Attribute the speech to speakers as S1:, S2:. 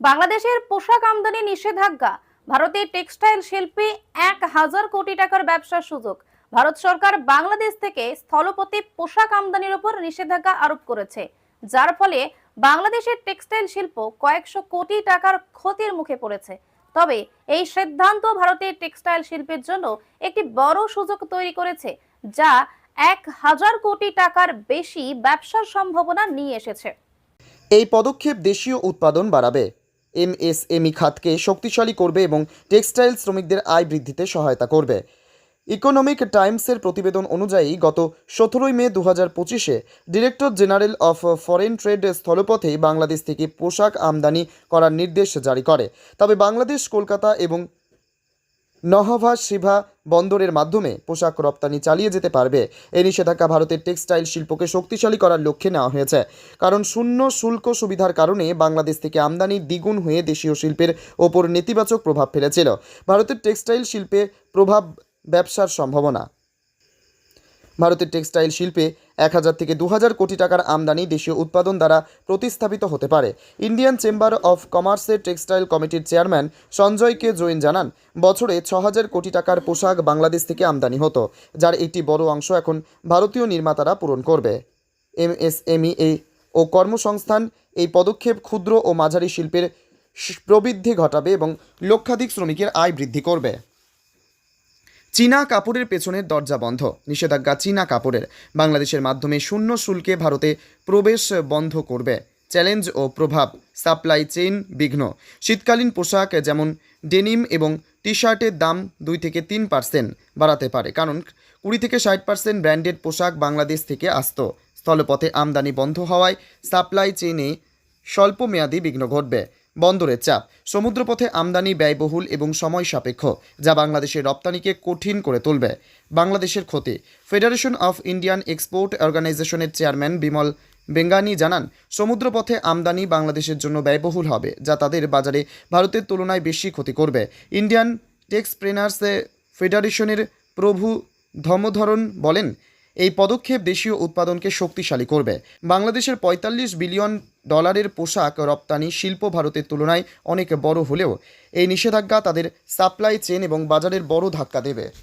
S1: বাংলাদেশের পোশাক আমদানি নিষেধাজ্ঞা। ভারতের টেক্সটাইল শিল্পে এক হাজার কোটি টাকার ব্যবসার সুযোগ। ভারত সরকার বাংলাদেশ থেকে স্থলপথে পোশাক আমদানির উপর নিষেধাজ্ঞা আরোপ করেছে। যার ফলে বাংলাদেশের টেক্সটাইল শিল্প কয়েকশো কোটি টাকার ক্ষতির মুখে পড়েছে। তবে এই সিদ্ধান্ত ভারতের টেক্সটাইল শিল্পের জন্য একটি বড় সুযোগ তৈরি করেছে, যা এক হাজার কোটি টাকার বেশি ব্যবসার সম্ভাবনা নিয়ে এসেছে।
S2: এই পদক্ষেপ দেশীয় উৎপাদন বাড়াবে। এমএসএমই খাতকে শক্তিশালী করবে এবং টেক্সটাইল শ্রমিকদের আয় বৃদ্ধিতে সহায়তা করবে। ইকোনমিক টাইমসের প্রতিবেদন অনুযায়ী গত সতেরোই মে দু হাজার পঁচিশে director general of foreign trade স্থলপথে Bangladesh থেকে পোশাক আমদানি করার নির্দেশ জারি করে। তবে বাংলাদেশ, কলকাতা এবং নহভা শিভা বন্দরের মাধ্যমে পোশাক রপ্তানি চালিয়ে যেতে পারবে। এই নিষেধাজ্ঞা ভারতের টেক্সটাইল শিল্পকে শক্তিশালী করার লক্ষ্যে নেওয়া হয়েছে। কারণ শূন্য শুল্ক সুবিধার কারণে বাংলাদেশ থেকে আমদানি দ্বিগুণ হয়ে দেশীয় শিল্পের ওপর নেতিবাচক প্রভাব ফেলেছিল। ভারতের টেক্সটাইল শিল্পে প্রভাব ব্যবসার সম্ভাবনা। ভারতের টেক্সটাইল শিল্পে এক হাজার থেকে দু হাজার কোটি টাকার আমদানি দেশীয় উৎপাদন দ্বারা প্রতিস্থাপিত হতে পারে। ইন্ডিয়ান চেম্বার অফ কমার্সের টেক্সটাইল কমিটির চেয়ারম্যান সঞ্জয় কে জৈন জানান, বছরে ছ হাজার কোটি টাকার পোশাক বাংলাদেশ থেকে আমদানি হতো, যার একটি বড় অংশ এখন ভারতীয় নির্মাতারা পূরণ করবে। এমএসএমই এই ও কর্মসংস্থান এই পদক্ষেপ ক্ষুদ্র ও মাঝারি শিল্পের প্রবৃদ্ধি ঘটাবে এবং লক্ষাধিক শ্রমিকের আয় বৃদ্ধি করবে। চীনা কাপড়ের পেছনের দরজা বন্ধ। নিষেধাজ্ঞা চীনা কাপড়ের। বাংলাদেশের মাধ্যমে শূন্য শুল্কে ভারতে প্রবেশ বন্ধ করবে। চ্যালেঞ্জ ও প্রভাব। সাপ্লাই চেইন বিঘ্ন। শীতকালীন পোশাক যেমন ডেনিম এবং টি শার্টের দাম দুই থেকে তিন পার্সেন্ট বাড়াতে পারে। কারণ কুড়ি থেকে ষাট পার্সেন্ট ব্র্যান্ডেড পোশাক বাংলাদেশ থেকে আসত। স্থলপথে আমদানি বন্ধ হওয়ায় সাপ্লাই চেইনে স্বল্পমেয়াদী বিঘ্ন ঘটবে। বন্দরের চাপ। সমুদ্রপথে আমদানি ব্যয়বহুল এবং সময় সাপেক্ষ, যা বাংলাদেশের রপ্তানিকে কঠিন করে তুলবে। বাংলাদেশের ক্ষতি। ফেডারেশন অফ ইন্ডিয়ান এক্সপোর্ট অর্গানাইজেশনের চেয়ারম্যান বিমল বেঙ্গানি জানান, সমুদ্রপথে আমদানি বাংলাদেশের জন্য ব্যয়বহুল হবে, যা তাদের বাজারে ভারতের তুলনায় বেশি ক্ষতি করবে। ইন্ডিয়ান টেক্সপ্রেনার্স ফেডারেশনের প্রভু ধর্মধরন বলেন, এই পদক্ষেপ দেশীয় উৎপাদনকে শক্তিশালী করবে। বাংলাদেশের পঁয়তাল্লিশ বিলিয়ন ডলারের পোশাক রপ্তানি শিল্প ভারতের তুলনায় অনেক বড় হলেও এই নিষেধাজ্ঞা তাদের সাপ্লাই চেন এবং বাজারের বড় ধাক্কা দেবে।